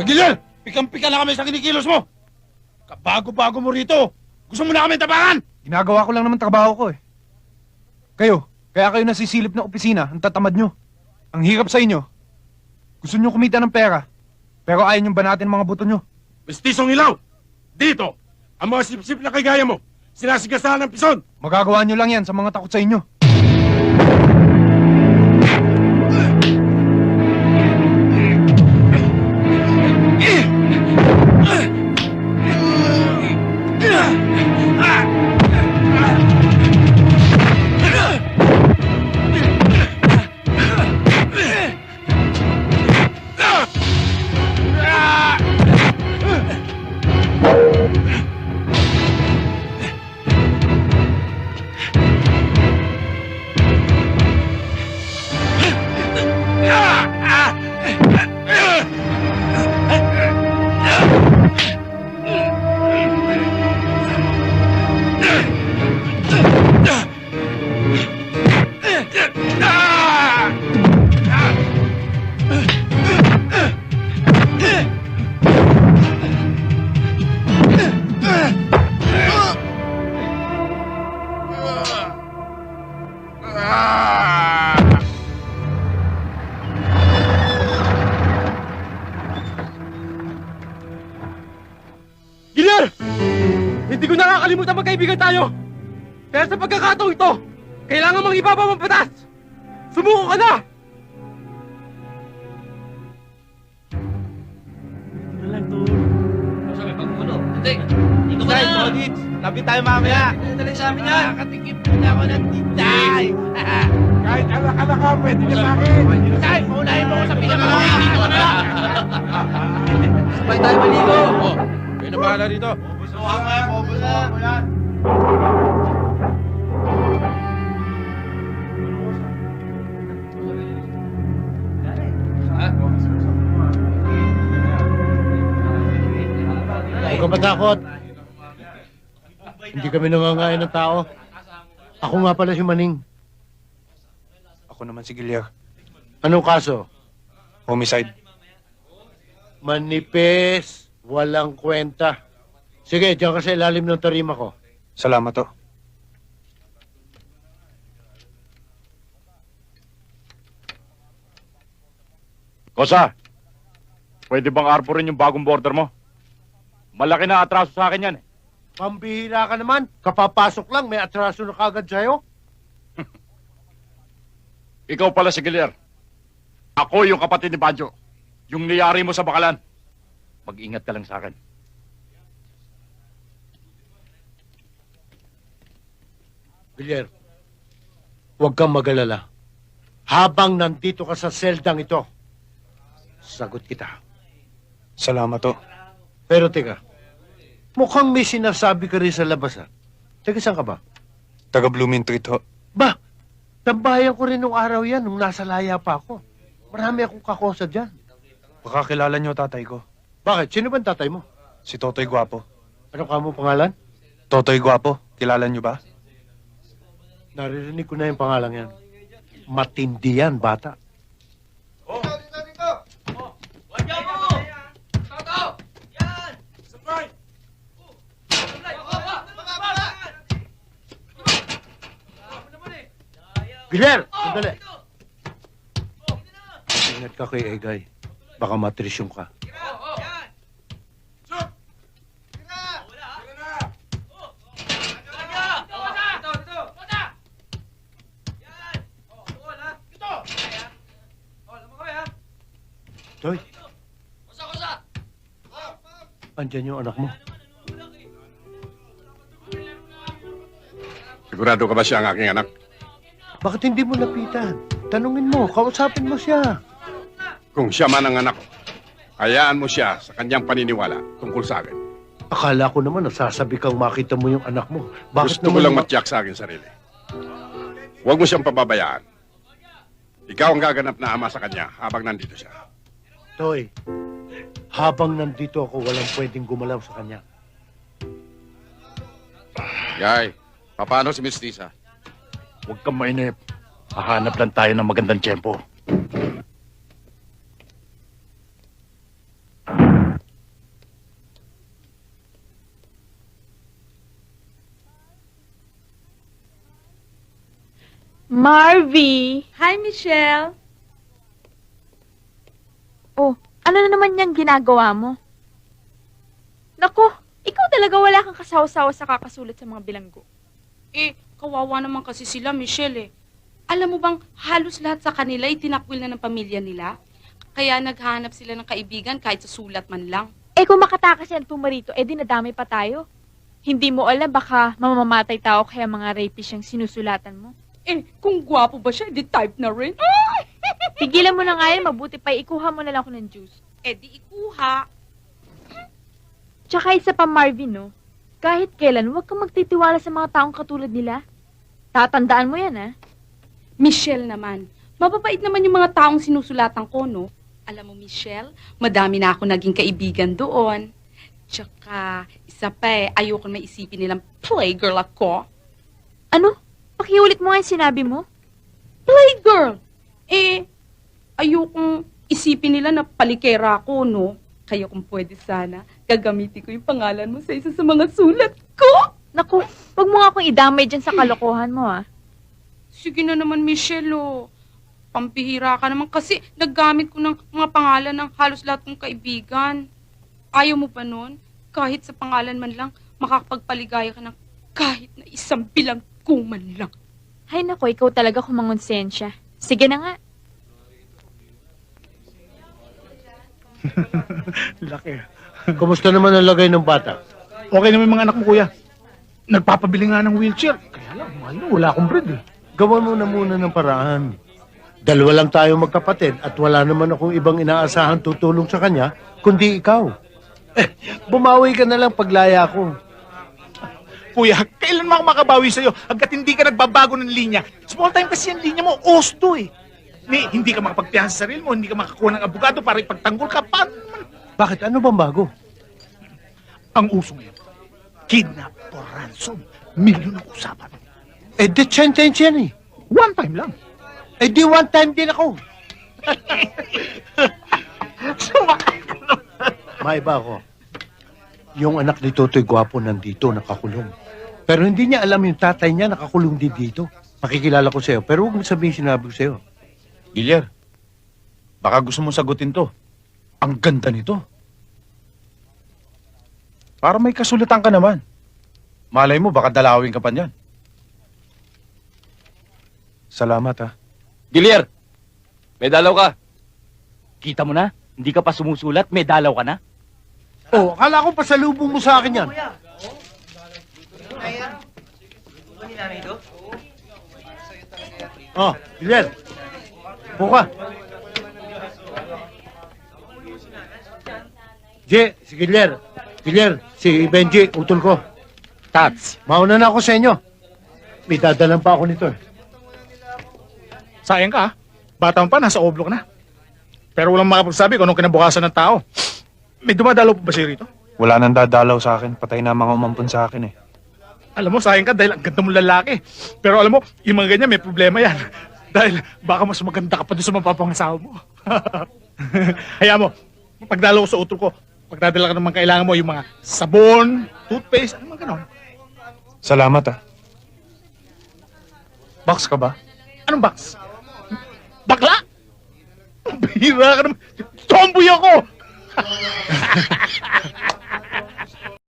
Magilian! Pikang-pika na kami sa kinikilos mo! Kabago-bago mo rito! Gusto mo na kami tabangan! Ginagawa ko lang naman trabaho ko eh. Kayo, kaya kayo nasisilip ng opisina, ang tatamad nyo. Ang hirap sa inyo. Gusto nyo kumita ng pera, pero ayaw nyo banatin mga buto nyo. Mestisong ilaw! Dito! Ang mga sip-sip na kagaya mo! Sinasigasahan ng pison! Magagawa nyo lang yan sa mga takot sa inyo. Nakakalimutan magkaibigan tayo! Kaya sa pagkakataong ito, kailangan mang ibaba ang batas! Sumuko ka na! Hindi, hindi ko Tay, na. Todits! Tabi tayo mamaya! Dali sa amin yan. Nakatikim na ako ng titay. Kahit alak-alak ka, pwede na sa akin! Tay, paunahin mo ko sa pinakamuhi. Dito ka na. Sabay tayo maligo. Oh, kayo na bahala dito! Huwag ka matakot. Hindi kami nangangain ng tao. Ako nga pala si Maning. Ako naman si Gilyar. Anong kaso? Homicide. Manipis, walang kwenta. Sige, diyan ka sa ilalim ng tarima ko. Salamat to. Kosa, pwede bang arborin yung bagong border mo? Malaki na atraso sa akin yan eh. Pambihira ka naman. Kapapasok lang, may atraso na kagad sa'yo. Ikaw pala si Giler. Ako yung kapatid ni Banjo. Yung niyari mo sa bakalan. Mag-ingat ka lang sa akin. Villar, huwag kang magalala. Habang nandito ka sa seldang ito, sagot kita. Salamat to. Pero teka, mukhang may sinasabi ka rin sa labas, ha? Teka, saan ka ba? Taga Blooming Treat ho. Ba, tambayan ko rin nung araw yan, nung nasa laya pa ako. Marami akong kakosa dyan. Baka kilala nyo tatay ko. Bakit? Sino ba ang tatay mo? Si Totoy Guapo. Ano ka mo pangalan? Totoy Guapo, kilala nyo ba? Naririnig ko na yung pangalan yan. Matindi yan, bata. Huwag niyo mo. Toto. Yan. Sabay! Guilher! Sandali! Ingat ka kay Egay. Baka matrisyong ka. Andyan yung anak mo. Sigurado ka ba siya ang aking anak? Bakit hindi mo lapitan? Tanungin mo, kausapin mo siya. Kung siya man ang anak ko, hayaan mo siya sa kanyang paniniwala tungkol sa akin. Akala ko naman nasasabi kang makita mo yung anak mo. Bakit Gusto ko naman lang ma- matiyak sa akin sarili. Huwag mo siyang pababayaan. Ikaw ang gaganap na ama sa kanya habang nandito siya. Toy, habang nandito ako, walang pwedeng gumalaw sa kanya. Yay, paano si Miss Lisa? Huwag kang mainip. Hahanap lang tayo ng magandang tiyempo. Marvy! Hi, Michelle! Oh, ano na naman yung ginagawa mo? Nako, ikaw talaga wala kang kasawa-sawa sa kakasulat sa mga bilanggo. Eh, kawawa naman kasi sila, Michelle eh. Alam mo bang halos lahat sa kanila itinakwil na ng pamilya nila? Kaya naghahanap sila ng kaibigan kahit sa sulat man lang. Eh kung makatakas yan pumarito, eh di pa tayo. Hindi mo alam baka mamamatay tao kaya mga rapist yung sinusulatan mo. Eh, kung gwapo ba siya, di type na rin. Tigilan mo na nga yan, mabuti pa ikuha mo na lang ako ng juice. Eh, di ikuha. Tsaka isa pa Marvin, no? Kahit kailan, huwag kang magtitiwala sa mga taong katulad nila. Tatandaan mo yan, ah. Michelle naman. Mababait naman yung mga taong sinusulatan ko, no? Alam mo, Michelle, madami na ako naging kaibigan doon. Tsaka, isa pa eh, ayoko na maisipin nilang playgirl ako. Ano? Pakiulit mo nga yung sinabi mo. Playgirl! Eh, ayokong isipin nila na palikera ako, no? Kaya kung pwede sana, gagamitin ko yung pangalan mo sa isa sa mga sulat ko. Naku, huwag mo nga akong idamay dyan sa kalokohan mo, ah. Sige na naman, Michelle, oh. Pampihira ka naman kasi naggamit ko ng mga pangalan ng halos lahat kong kaibigan. Ayaw mo ba nun? Kahit sa pangalan man lang, makakapagpaligaya ka ng kahit na isang bilang man lang. Hay nako, ikaw talaga kumangonsensya. Sige na nga. Laki. Kumusta naman ang lagay ng bata? Okay naman yung mga anak mo, kuya. Nagpapabili nga ng wheelchair. Kaya lang, mahal na, wala akong bread eh. Gawan mo na muna ng paraan. Dalawa lang tayo magkapatid at wala naman akong ibang inaasahan tutulong sa kanya, kundi ikaw. Eh, bumawi ka na lang paglaya ko. Kuya, kailan mo ako makabawi sa'yo hanggat hindi ka nagbabago ng linya? Small time kasi ang linya mo, osto eh. Ni, hindi ka makapagpiyansa sa sarili mo, hindi ka makakuha ng abogado para ipagtanggol ka. Paano naman? Bakit? Ano bang bago? Ang uso ngayon, kidnap or ransom. Milyon ang usapan. Eh, death sentence yan eh. One time lang. Eh, di one time din ako. Sumakay ka naman. Maiba ako. Yung anak ni Totoy Gwapo nandito, nakakulong. Pero hindi niya alam yung tatay niya nakakulong din dito. Makikilala ko sa'yo, pero huwag mo sabihin sinabi ko sa'yo. Gilyar, baka gusto mo sagutin to. Ang ganda nito. Para may kasulatan ka naman. Malay mo, baka dalawin ka pa niyan. Salamat, ha. Gilir, may dalaw ka. Kita mo na, hindi ka pa sumusulat, may dalaw ka na. Oh, akala ko pasalubong mo sa akin yan. Oh, Giler. Buka. Je, si Giler. Giler, si Benji, utol ko. Tats, mauna na ako sa inyo. May dadalan pa ako nito eh. Sayang ka, ah. Bata mo pa, nasa oblo ka na. Pero walang makapagsabi kung anong kinabukasan ng tao. May dumadalo pa ba siya rito? Wala nang dadalaw sa akin. Patay na mga umampun sa akin, eh. Alam mo, sayang ka dahil ang ganda mong lalaki. Pero alam mo, yung mga ganyan, may problema yan. Dahil baka mas maganda ka pa doon sa mapapangasawa mo. Hayaan mo, pagdalo ko sa utro ko, pagdadala ka naman kailangan mo yung mga sabon, toothpaste, ano mga ganon. Salamat, ha. Box ka ba? Anong box? Bakla? Bihira ka naman. Tomboy ako!